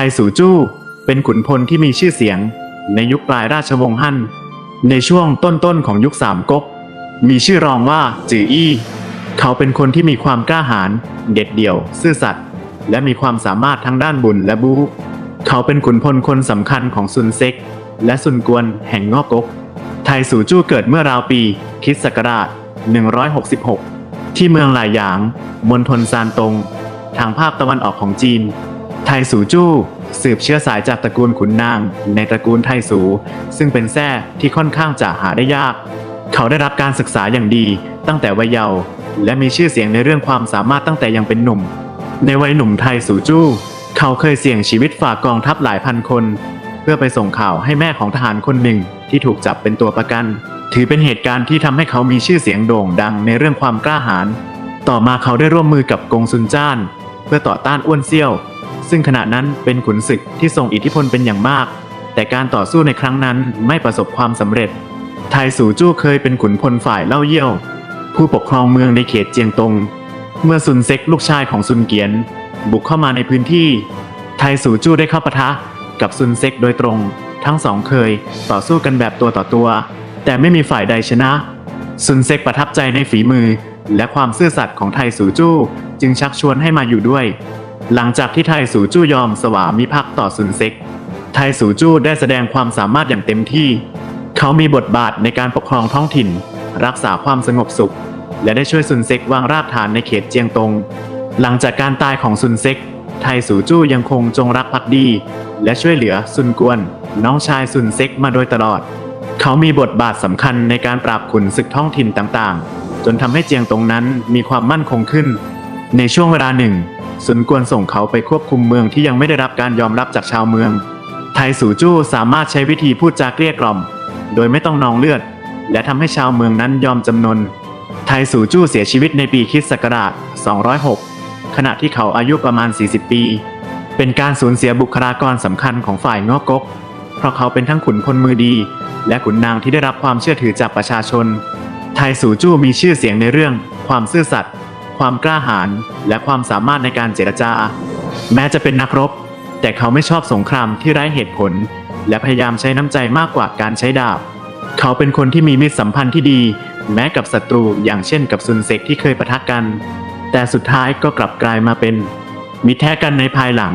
ทสู่จู้ เป็นขุนพลที่มีชื่อเสียง ในยุคปลายราชวงศ์ฮั่น ในช่วงต้นๆของยุคสามก๊ก มีชื่อรองว่าจืออี้ เขาเป็นคนที่มีความกล้าหาญเด็ดเดี่ยว ซื่อสัตย์และมีความสามารถทั้งด้านบุญและบูเขาเป็นขุนพลคนสำคัญของซุนเซ็ก และซุนกวนแห่งงอกก๊ก ไทสู่จู้เกิดเมื่อราวปีคริสต์ศักราช 166 ที่เมืองหลายหยาง มณฑลซานตง ทางภาคตะวันออกของจีน ไทสูจู้ สืบเชื้อสายจากตระกูลขุนนาง ในตระกูลไทสู ซึ่งเป็นแท้ที่ค่อนข้างจะหาได้ยาก เขาได้รับการศึกษาอย่างดีตั้งแต่วัยเยาว์และมีชื่อเสียงในเรื่องความสามารถตั้งแต่ยังเป็นหนุ่ม ในวัยหนุ่มไทสูจู้ เขาเคยเสี่ยงชีวิตฝากกองทัพหลายพันคน เพื่อไปส่งข่าวให้แม่ของทหารคนหนึ่งที่ถูกจับเป็นตัวประกัน ถือเป็นเหตุการณ์ที่ทำให้เขามีชื่อเสียงโด่งดังในเรื่องความกล้าหาญต่อมาเขาได้ร่วมมือกับกงซุนจ้าน เพื่อต่อต้านอ้วนเซี่ยว ซึ่งขณะนั้นเป็นขุนศึกที่ทรงอิทธิพลเป็นอย่างมาก แต่การต่อสู้ในครั้งนั้นไม่ประสบความสำเร็จ ไทสูจู้เคยเป็นขุนพลฝ่ายเล่าเยี่ยว ผู้ปกครองเมืองในเขตเจียงตง เมื่อซุนเซ็กลูกชายของซุนเกียน บุกเข้ามาในพื้นที่ ไทสูจู้ได้เข้าปะทะกับซุนเซ็กโดยตรง ทั้งสองเคยต่อสู้กันแบบตัวต่อตัว แต่ไม่มีฝ่ายใดชนะ ซุนเซ็กประทับใจในฝีมือและความซื่อสัตย์ของไทสูจู้จึงชักชวนให้มาอยู่ด้วย หลังจากที่ไทสูจู้ยอมสวามิภักดิ์ต่อซุนเซ็ก ไทสูจู้ได้แสดงความสามารถอย่างเต็มที่ เขามีบทบาทในการปกครองท้องถิ่น รักษาความสงบสุข และได้ช่วยซุนเซ็กวางรากฐานในเขตเจียงตง หลังจากการตายของซุนเซ็ก ไทสูจู้ยังคงจงรักภักดี และช่วยเหลือซุนกวน น้องชายซุนเซ็กมาโดยตลอด เขามีบทบาทสำคัญในการปราบขุนศึกท้องถิ่นต่างๆ จนทำให้เจียงตงนั้นมีความมั่นคงขึ้น ในช่วงเวลาหนึ่ง ซุนกวนส่งเขาไปควบคุมเมืองที่ยังไม่ได้รับการยอมรับจากชาวเมือง ไทสูจู้สามารถใช้วิธีพูดจาเกลี้ยกล่อม โดยไม่ต้องนองเลือด และทำให้ชาวเมืองนั้นยอมจำนน ไทสูจู้เสียชีวิตในปีคริสต์ศักราช 206 ขณะที่เขาอายุประมาณ 40 ปี เป็นการสูญเสียบุคลากรสำคัญของฝ่ายงอกกเพราะเขาเป็นทั้งขุนพลมือดี และขุนนางที่ได้รับความเชื่อถือจากประชาชน ไทสูจู้มีชื่อเสียงในเรื่อง ความซื่อสัตย์ ความกล้าหาญและความสามารถในการเจรจา แม้จะเป็นนักรบ แต่เขาไม่ชอบสงครามที่ไร้เหตุผล และพยายามใช้น้ำใจมากกว่าการใช้ดาบ เขาเป็นคนที่มีมิตรสัมพันธ์ที่ดี แม้กับศัตรูอย่างเช่นกับซุนเซกที่เคยปะทะกัน แต่สุดท้ายก็กลับกลายมาเป็น มิตรแท้กันในภายหลัง